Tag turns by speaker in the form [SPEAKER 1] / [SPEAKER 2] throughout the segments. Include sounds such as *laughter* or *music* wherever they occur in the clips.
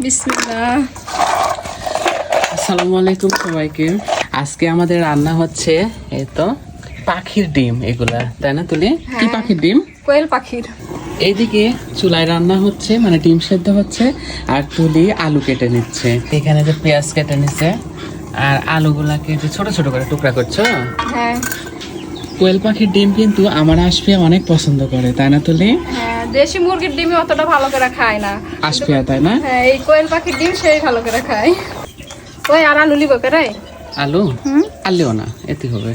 [SPEAKER 1] বিসমিল্লাহ।
[SPEAKER 2] আসসালামু আলাইকুম সবাইকে। আজকে আমাদের রান্না হচ্ছে এই তো পাখির ডিম এগুলা তাই না তুলি? কি
[SPEAKER 1] হ্যাঁ।
[SPEAKER 2] পাখির ডিম?
[SPEAKER 1] কোয়েল পাখির।
[SPEAKER 2] এইদিকে চুলায় রান্না হচ্ছে মানে ডিম সেদ্ধ হচ্ছে আর তুলি আলু কেটে নিচ্ছে। এখানে যে পেঁয়াজ কেটে নিচ্ছে আর আলুগুলাকে যে ছোট ছোট করে টুকরা করছ?
[SPEAKER 1] হ্যাঁ।
[SPEAKER 2] কোয়েল পাখির ডিম কিন্তু আমার আসপিয়া অনেক পছন্দ করে তাই না তুলি?
[SPEAKER 1] হ্যাঁ দেশি মুরগির ডিমই অতটা ভালো করে খায় না।
[SPEAKER 2] আসপিয়া তাই না?
[SPEAKER 1] হ্যাঁ এই কোয়েল পাখির ডিম সেই ভালো করে খায়। ওই আর আলু লিব করে
[SPEAKER 2] আলু?
[SPEAKER 1] হুম?
[SPEAKER 2] আলুও না এতে হবে।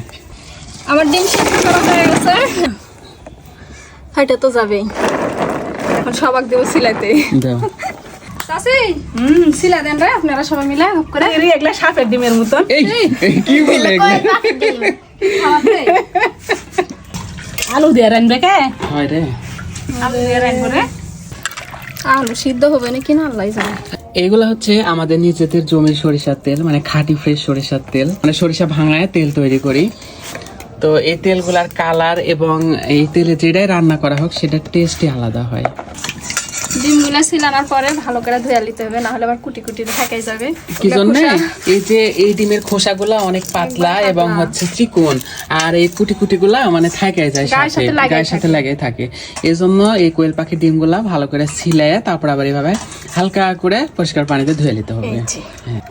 [SPEAKER 1] আমার ডিম সিদ্ধ করা হয়ে গেছে। হাইটা তো যাবেই। এখন সবাক দেবো সিলাইতে।
[SPEAKER 2] দাও।
[SPEAKER 1] হুম সিলা দেন রে আপনারা সবাই মিলে হুপ করে।
[SPEAKER 3] এগুলা সাপের ডিমের মতন।
[SPEAKER 2] এই কি বলে?
[SPEAKER 3] আলু দিয়ে রাখবে কে?
[SPEAKER 2] হয় রে।
[SPEAKER 3] আলু দিয়ে রে।
[SPEAKER 1] আলু সিদ্ধ হবে নাকি না আল্লাহ জানে।
[SPEAKER 2] এগুলো হচ্ছে আমাদের নিজেদের জমির সরিষার তেল মানে খাঁটি ফ্রেশ সরিষার তেল। মানে সরিষা ভাঙায় তেল তৈরি করি। তো এই তেলগুলার কালার এবং এই তেলে যেটাই রান্না করা হোক সেটার টেস্টই আলাদা হয়।
[SPEAKER 1] ডিমগুলো সিলানোর পরে ভালো করে ধুয়ে নিতে হবে না হলে আবার কুটি কুটি থাকাই যাবে।
[SPEAKER 2] কি জন্য? এই যে এই ডিমের খোসাগুলো অনেক পাতলা এবং হচ্ছে চিকন আর এই কুটি কুটিগুলা মানে থাকে যায় সাথে গায়ের সাথে লাগে থাকে। এই জন্য এই কোয়েল পাখির ডিমগুলা ভালো করে ছিলে তারপর আবার এইভাবে হালকা করে পরিষ্কার পানিতে ধুয়ে নিতে হবে। হ্যাঁ।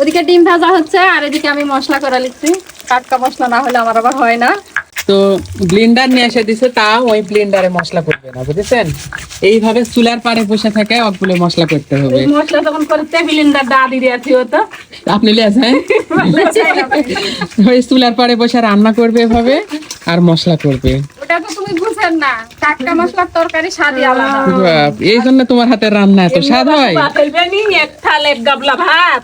[SPEAKER 1] ওদিকে ডিম ভাজা হচ্ছে আর এদিকে আমি মশলা করে লিখছি টাটকা মশলা না হলে আমার আবার হয় না।
[SPEAKER 2] তো ব্লেন্ডার নিয়ে এসে দিছে তা ওই ব্লেন্ডারে মশলা করবে না বুঝেছেন? এইভাবে চুলার পাড়ে বসে থাকে অগুলো মশলা করতে হবে।
[SPEAKER 3] মশলা তখন করে টেবিলিন্দার দা দিয়ে দিয়েছি ও তো।
[SPEAKER 2] আপনি লিয়ে আসেন ওই চুলার পাড়ে বসে রান্না করবে এভাবে আর মশলা করবে।
[SPEAKER 1] ওটা তো তুমি বুঝেন না টাটকা মশলার তরকারি স্বাদই আলাদা।
[SPEAKER 2] এই জন্য তোমার হাতের রান্না এত স্বাদ হয়।
[SPEAKER 3] ভাত হইবে নি এক থাল এক গাবলা ভাত।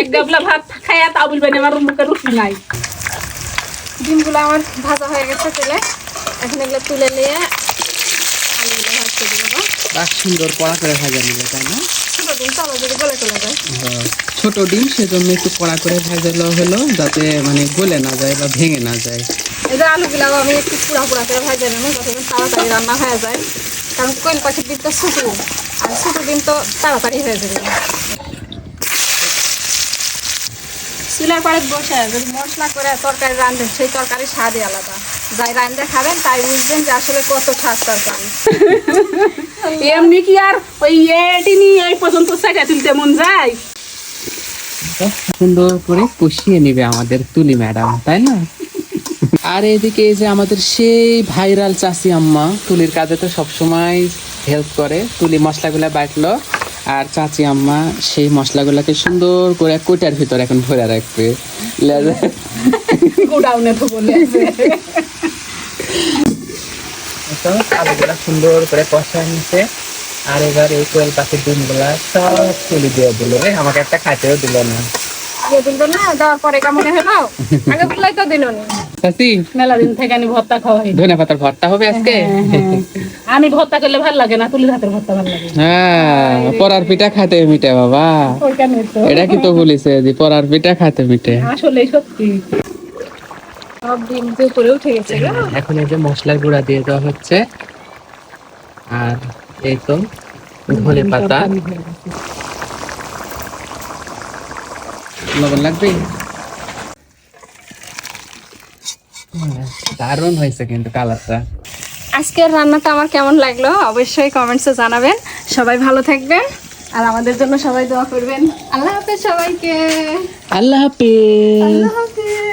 [SPEAKER 3] এক গাবলা ভাত খাইয়া তা বলবেন আমার মুখে রুটি নাই।
[SPEAKER 1] ডিমগুলো আমার ভাজা হয়ে গেছে তেলে। এখন এগুলো তুলে নিয়ে আলুগুলো ভাজতে দিব।
[SPEAKER 2] বাহ, সুন্দর কড়া করে ভাজা নিবে তাই না?
[SPEAKER 1] ছোট ডিম
[SPEAKER 2] হ্যাঁ। ছোট ডিম সেজন্য একটু কড়া করে ভাজালো হলো যাতে মানে গলে না যায় বা ভেঙে না যায়।
[SPEAKER 1] এই যে আলুগুলো আমি একটু পুরা পুরা করে ভাজা নেব যতক্ষণ তাড়াতাড়ি রান্না হয়ে যায়। কারণ কোয়েল পাখির ডিম তো ছোটো আর ছোটো ডিম তো তাড়াতাড়ি হয়ে যাবে। চুলার পাড়ে বসে যদি মশলা করে তরকারি রান্ধেন সেই তরকারি স্বাদই আলাদা। যাই রান্ধে খাবেন তাই বুঝবেন যে আসলে কত স্বাদ তরকারি। *laughs*
[SPEAKER 3] এমনি কি আর ওই এটি নি এই পর্যন্ত সেটা তুলতে মন যায়?
[SPEAKER 2] সুন্দর করে কষিয়ে নিবে আমাদের তুলি ম্যাডাম তাই না? আর এদিকে যে আমাদের সেই ভাইরাল চাষি আম্মা তুলির কাজে তো সবসময় হেল্প করে তুলি মশলাগুলা বাটলো। আর চাচি আম্মা সেই মশলাগুলোকে সুন্দর করে কোটার ভিতর এখন ভরে রাখবে।
[SPEAKER 3] গোডাউনে তো বলে
[SPEAKER 2] আলুগুলা সুন্দর করে কষা নিছে আর এবার এই কোয়েল পাখির ডিমগুলা সব তুলি দিয়ে দিল। রে আমাকে একটা খাইতেও দিল না।
[SPEAKER 1] আগে দিল না দেওয়ার পরে কেমন হলো আগে বললাই তো দিল নি
[SPEAKER 2] চাচি
[SPEAKER 3] মেলা দিন থেকে আমি ভর্তা খাওয়া হয়নি।
[SPEAKER 2] ধনে পাতার ভর্তা হবে আজকে?
[SPEAKER 3] আমি ভর্তা করলে ভালো লাগে না তুলির হাতের ভর্তা ভালো লাগে।
[SPEAKER 2] হ্যাঁ পরার পিঠা খাতে মিটে বাবা। এটা কি তো বলিছে যে পরার পিঠা খাতে মিটে?
[SPEAKER 3] আসলে সত্যি।
[SPEAKER 1] সব ডিম যে উপরে উঠে গেছে
[SPEAKER 2] এখন এই যে মশলার গুঁড়া দিয়ে দেওয়া হচ্ছে আর এই তো ধনে পাতা লবণ লাগবে দারুণ হয়েছে কিন্তু কালারটা।
[SPEAKER 1] আজকের রান্নাটা আমার কেমন লাগল অবশ্যই কমেন্টসে জানাবেন। সবাই ভালো থাকবেন আর আমাদের জন্য সবাই দোয়া করবেন। আল্লাহ হাফেজ সবাইকে।
[SPEAKER 2] আল্লাহ হাফেজ।
[SPEAKER 1] আল্লাহ হাফেজ।